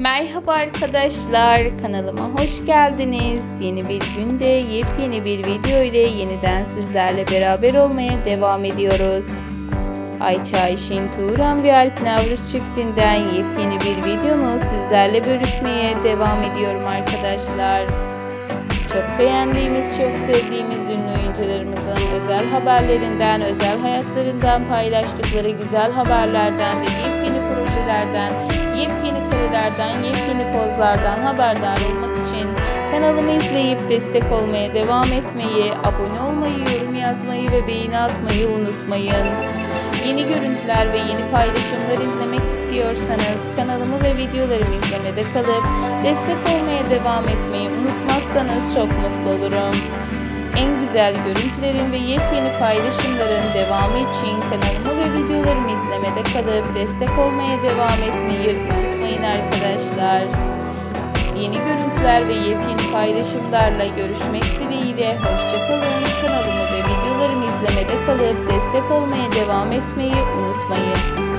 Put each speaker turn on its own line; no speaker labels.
Merhaba arkadaşlar, kanalıma hoş geldiniz. Yeni bir günde yepyeni bir video ile yeniden sizlerle beraber olmaya devam ediyoruz. Ayça Ayşin Tuğran ve Alp Navruz çiftinden yepyeni bir videonu sizlerle bölüşmeye devam ediyorum arkadaşlar. Çok beğendiğimiz, çok sevdiğimiz ünlü oyuncularımızın özel haberlerinden, özel hayatlarından paylaştıkları güzel haberlerden ve yepyeni projelerden, yepyeni karelerden, yepyeni pozlardan haberdar olmak için kanalımı izleyip destek olmaya devam etmeyi, abone olmayı, yorum yazmayı ve beğeni atmayı unutmayın. Yeni görüntüler ve yeni paylaşımlar izlemek istiyorsanız kanalımı ve videolarımı izlemede kalıp destek olmaya devam etmeyi unutmazsanız çok mutlu olurum. En güzel görüntülerin ve yepyeni paylaşımların devamı için kanalımı ve videolarımı izlemede kalıp destek olmaya devam etmeyi unutmayın arkadaşlar. Yeni görüntüler ve yepyeni paylaşımlarla görüşmek dileğiyle hoşçakalın. Kanalımı ve videolarımı izlemede kalıp destek olmaya devam etmeyi unutmayın.